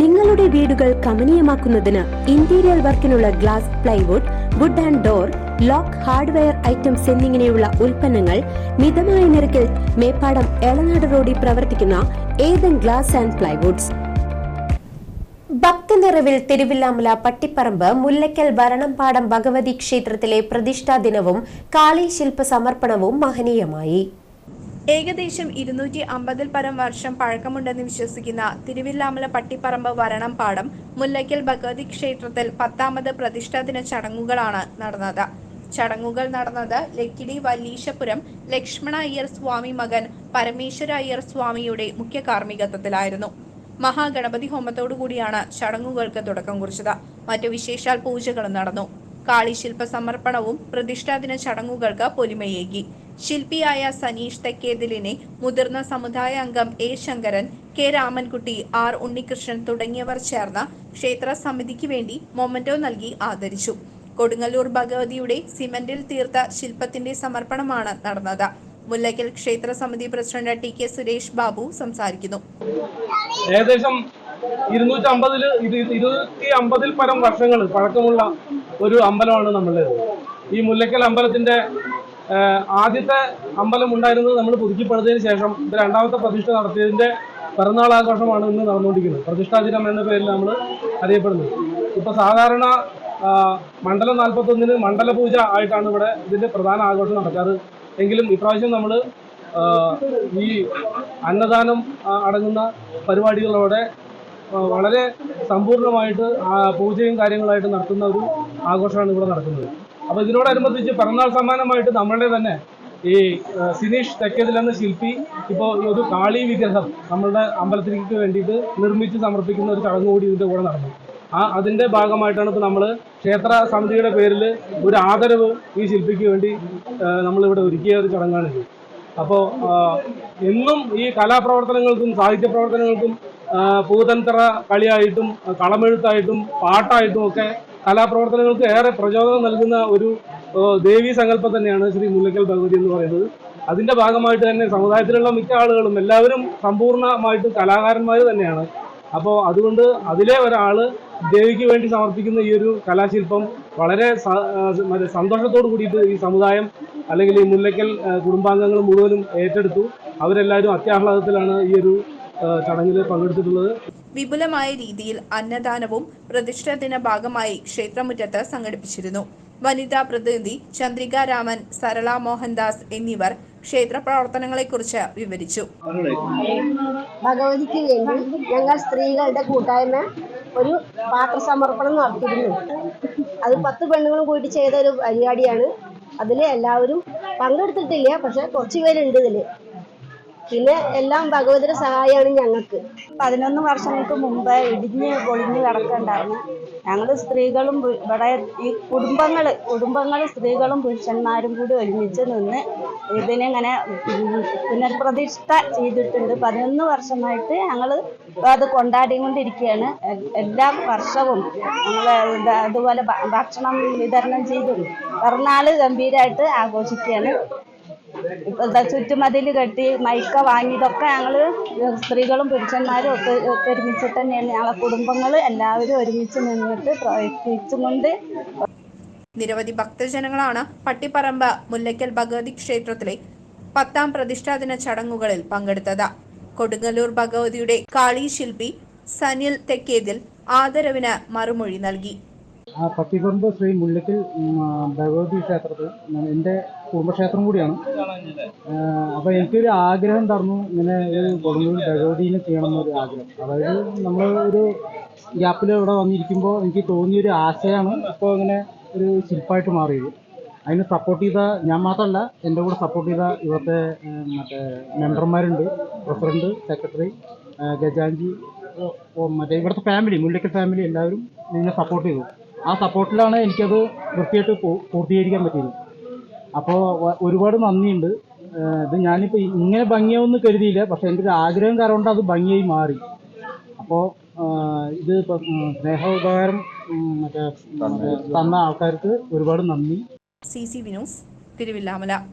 നിങ്ങളുടെ വീടുകൾ കമനീയമാക്കുന്നതിന് interior വർക്കിനുള്ള glass plywood wood and door lock hardware items എന്നിങ്ങനെയുള്ള ഉൽപ്പന്നങ്ങൾ മിതമായ നിരക്കിൽ മേപ്പാടം എളനാട് റോഡിൽ പ്രവർത്തിക്കുന്ന ഏതൻ ഗ്ലാസ് ആൻഡ് പ്ലൈവുഡ്സ് ഭക്തനിറവിൽ തിരുവില്ലാമല പട്ടിപ്പറമ്പ് മുല്ലയ്ക്കൽ ഭരണംപാടം ഭഗവതി ക്ഷേത്രത്തിലെ പ്രതിഷ്ഠാ ദിനവും കാളി ശില്പ സമർപ്പണവും മഹനീയമായി. ഏകദേശം ഇരുന്നൂറ്റി അമ്പതിൽ പരം വർഷം പഴക്കമുണ്ടെന്ന് വിശ്വസിക്കുന്ന തിരുവില്ലാമല പട്ടിപ്പറമ്പ് വരണം പാടം മുല്ലയ്ക്കൽ ഭഗവതി ക്ഷേത്രത്തിൽ പത്താമത് പ്രതിഷ്ഠാദിന ചടങ്ങുകളാണ് നടന്നത്. ചടങ്ങുകൾ നടന്നത് ലക്കിടി വല്ലീശപുരം ലക്ഷ്മണ അയ്യർ സ്വാമി മകൻ പരമേശ്വര അയ്യർ സ്വാമിയുടെ മുഖ്യ കാർമ്മികത്വത്തിലായിരുന്നു. മഹാഗണപതി ഹോമത്തോടുകൂടിയാണ് ചടങ്ങുകൾക്ക് തുടക്കം കുറിച്ചത്. മറ്റു വിശേഷാൽ പൂജകളും നടന്നു. കാളിശില്പ സമർപ്പണവും പ്രതിഷ്ഠാദിന ചടങ്ങുകൾക്ക് പൊലിമയേകി. ശില്പിയായ സനീഷ് തെക്കേതിലിനെ മുതിർന്ന സമുദായ അംഗം A Sankaran K Ramankutty R Unnikrishnan തുടങ്ങിയവർ ചേർന്ന ക്ഷേത്ര സമിതിക്ക് വേണ്ടി മൊമന്റോ നൽകി ആദരിച്ചു. കൊടുങ്ങല്ലൂർ ഭഗവതിയുടെ സിമന്റിൽ തീർത്ത ശില്പത്തിന്റെ സമർപ്പണമാണ് നടന്നത്. മുല്ലയ്ക്കൽ ക്ഷേത്ര സമിതി president T K Suresh Babu സംസാരിക്കുന്നു. ഏകദേശം ഇരുന്നൂറ്റി അമ്പതിൽ ഇരുന്നൂറ്റി അമ്പതിൽ പരം വർഷങ്ങൾ പഴക്കമുള്ള ഒരു അമ്പലമാണ് നമ്മളുടെ ഈ മുല്ലയ്ക്കൽ അമ്പലത്തിന്റെ ആദ്യത്തെ അമ്പലം ഉണ്ടായിരുന്നത് നമ്മൾ പുതുക്കിപ്പണിതതിന് ശേഷം രണ്ടാമത്തെ പ്രതിഷ്ഠ നടത്തിയതിന്റെ പിറന്നാൾ ആഘോഷമാണ് ഇന്ന് നടന്നുകൊണ്ടിരിക്കുന്നത്. പ്രതിഷ്ഠാ ദിനം എന്ന പേരിൽ നമ്മൾ അറിയപ്പെടുന്നത് ഇപ്പൊ സാധാരണ മണ്ഡലം നാൽപ്പത്തൊന്നിന് മണ്ഡല പൂജ ആയിട്ടാണ് ഇവിടെ ഇതിന്റെ പ്രധാന ആഘോഷം നടക്കാറ്. എങ്കിലും ഇപ്രാവശ്യം നമ്മൾ ഈ അന്നദാനം അടങ്ങുന്ന പരിപാടികളോടെ വളരെ സമ്പൂർണമായിട്ട് പൂജയും കാര്യങ്ങളായിട്ട് നടത്തുന്ന ഒരു ആഘോഷമാണ് ഇവിടെ നടക്കുന്നത്. അപ്പോൾ ഇതിനോടനുബന്ധിച്ച് പിറന്നാൾ സമ്മാനമായിട്ട് നമ്മളുടെ തന്നെ ഈ സിനീഷ് തെക്കേതിൽ എന്ന ശില്പി ഇപ്പോൾ ഒരു കാളി വിഗ്രഹം നമ്മളുടെ അമ്പലത്തിലേക്ക് വേണ്ടിയിട്ട് നിർമ്മിച്ച് സമർപ്പിക്കുന്ന ഒരു ചടങ്ങ് കൂടി ഇതിന്റെ കൂടെ നടന്നു. ആ അതിന്റെ ഭാഗമായിട്ടാണ് ഇപ്പോൾ നമ്മൾ ക്ഷേത്ര സമിതിയുടെ പേരിൽ ഒരു ആദരവ് ഈ ശില്പിക്ക് വേണ്ടി നമ്മളിവിടെ ഒരുക്കിയ ഒരു ചടങ്ങാണിത്. അപ്പോൾ എന്നും ഈ കലാപ്രവർത്തനങ്ങൾക്കും സാഹിത്യ പ്രവർത്തനങ്ങൾക്കും പൂതന്ത്ര കളിയായിട്ടും കളമെഴുത്തായിട്ടും പാട്ടായിട്ടും ഒക്കെ കലാപ്രവർത്തനങ്ങൾക്ക് ഏറെ പ്രചോദനം നൽകുന്ന ഒരു ദേവീ സങ്കല്പം തന്നെയാണ് ശ്രീ മുല്ലക്കൽ ഭഗവതി എന്ന് പറയുന്നത്. അതിന്റെ ഭാഗമായിട്ട് തന്നെ സമുദായത്തിലുള്ള മിക്ക ആളുകളും എല്ലാവരും സമ്പൂർണമായിട്ട് കലാകാരന്മാർ തന്നെയാണ്. അപ്പോൾ അതുകൊണ്ട് അതിലെ ഒരാൾ ദേവിക്ക് വേണ്ടി സമർപ്പിക്കുന്ന ഈ ഒരു കലാശില്പം വളരെ മറ്റേ സന്തോഷത്തോട് കൂടിയിട്ട് ഈ സമുദായം അല്ലെങ്കിൽ ഈ മുല്ലക്കൽ കുടുംബാംഗങ്ങൾ മുഴുവനും ഏറ്റെടുത്തു. അവരെല്ലാവരും അത്യാഹ്ലാദത്തിലാണ് ഈ ഒരു ചടങ്ങിൽ പങ്കെടുത്തിട്ടുള്ളത്? വിപുലമായ രീതിയിൽ അന്നദാനവും പ്രതിഷ്ഠ ദിന ഭാഗമായി ക്ഷേത്രമുറ്റത്ത് സംഘടിപ്പിച്ചിരുന്നു. വനിതാ പ്രതിനിധി ചന്ദ്രിക രാമൻ സരള മോഹൻദാസ് എന്നിവർ ക്ഷേത്ര പ്രവർത്തനങ്ങളെക്കുറിച്ച് വിവരിച്ചു. ഭഗവതിക്ക് വേണ്ടി ഞങ്ങൾ സ്ത്രീകളുടെ കൂട്ടായ്മ ഒരു പാത്രസമർപ്പണം നടത്തിയിരുന്നു. അത് പത്ത് പെണ്ണുങ്ങളും കൂടി ചെയ്ത ഒരു പരിപാടിയാണ്. അതിൽ എല്ലാവരും പങ്കെടുത്തിട്ടില്ല പക്ഷെ കുറച്ച് പേരുണ്ട് ഇതിൽ പിന്നെ എല്ലാം ഭഗവതിയുടെ സഹായമാണ് ഞങ്ങൾക്ക്. പതിനൊന്ന് വർഷങ്ങൾക്ക് മുമ്പ് ഇടിഞ്ഞ് പൊളിഞ്ഞ് കിടക്കുന്നുണ്ടായിരുന്നു ഞങ്ങൾ സ്ത്രീകളും ഇവിടെ ഈ കുടുംബങ്ങൾ കുടുംബങ്ങൾ സ്ത്രീകളും പുരുഷന്മാരും കൂടി ഒരുമിച്ച് നിന്ന് ഇതിനിങ്ങനെ പുനഃപ്രതിഷ്ഠ ചെയ്തിട്ടുണ്ട്. പതിനൊന്ന് വർഷമായിട്ട് ഞങ്ങൾ അത് കൊണ്ടാടിക്കൊണ്ടിരിക്കുകയാണ്. എല്ലാ വർഷവും ഞങ്ങൾ അതുപോലെ ഭക്ഷണം വിതരണം ചെയ്തും. പിറന്നാൾ ഗംഭീരമായിട്ട് ആഘോഷിക്കുകയാണ്. ദാ ചുറ്റുമതിൽ കെട്ടി മൈക്ക വാങ്ങിയതൊക്കെ ഞങ്ങൾ സ്ത്രീകളും പുരുഷന്മാരും ഒത്ത് ഒത്തൊരുമിച്ചിട്ട് തന്നെയാണ്. ഞങ്ങളെ കുടുംബങ്ങൾ എല്ലാവരും ഒരുമിച്ച് നിന്നിട്ട് പ്രവർത്തിച്ചുകൊണ്ട് നിരവധി ഭക്തജനങ്ങളാണ് പട്ടിപ്പറമ്പ് മുല്ലയ്ക്കൽ ഭഗവതി ക്ഷേത്രത്തിലെ പത്താം പ്രതിഷ്ഠാദിന ചടങ്ങുകളിൽ പങ്കെടുത്തത്. കൊടുങ്ങല്ലൂർ ഭഗവതിയുടെ കാളി ശില്പി സനിൽ തെക്കേതിൽ ആദരവിന് മറുമൊഴി നൽകി. ആ പത്തിപ്പറമ്പ് ശ്രീ മുല്ലയ്ക്കൽ ഭഗവതി ക്ഷേത്രത്തിൽ ഞാൻ- എന്റെ കുടുംബക്ഷേത്രം കൂടിയാണ്. അപ്പോൾ എനിക്കൊരു ആഗ്രഹം ഉണ്ടായിരുന്നു ഇങ്ങനെ ഒരു കൊടുങ്ങൂർ ഭഗവതിനെ ചെയ്യണം എന്നൊരു ആഗ്രഹം. അതായത് നമ്മൾ ഒരു ഗ്യാപ്പിൽ ഇവിടെ വന്നിരിക്കുമ്പോൾ എനിക്ക് തോന്നിയൊരു ആശയാണ് ഇപ്പോൾ ഇങ്ങനെ ഒരു ശില്പമായിട്ട് മാറിയത്. അതിന് സപ്പോർട്ട് ചെയ്ത ഞാൻ മാത്രമല്ല എന്റെ കൂടെ സപ്പോർട്ട് ചെയ്ത ഇവിടുത്തെ മറ്റേ മെമ്പർമാരുണ്ട് പ്രസിഡന്റ് സെക്രട്ടറി ഗജാൻജി മറ്റേ ഇവിടുത്തെ ഫാമിലി മുല്ലക്കൽ ഫാമിലി എല്ലാവരും എന്നെ സപ്പോർട്ട് ചെയ്തു. ആ സപ്പോർട്ടിലാണ് എനിക്കത് വൃത്തിയായിട്ട് പൂർത്തീകരിക്കാൻ പറ്റിയത്. അപ്പോൾ ഒരുപാട് നന്ദിയുണ്ട്. ഇത് ഞാനിപ്പോൾ ഇങ്ങനെ ഭംഗിയാവുമെന്ന് കരുതിയില്ല. പക്ഷെ എന്റെ ഒരു ആഗ്രഹം കാരണം കൊണ്ട് അത് ഭംഗിയായി മാറി. അപ്പോൾ ഇത് സ്നേഹ ഉപകാരം സ്നേഹോപകാരം മറ്റേ തന്ന ആൾക്കാർക്ക് ഒരുപാട് നന്ദി. C C Vinos Thiruvilwamala.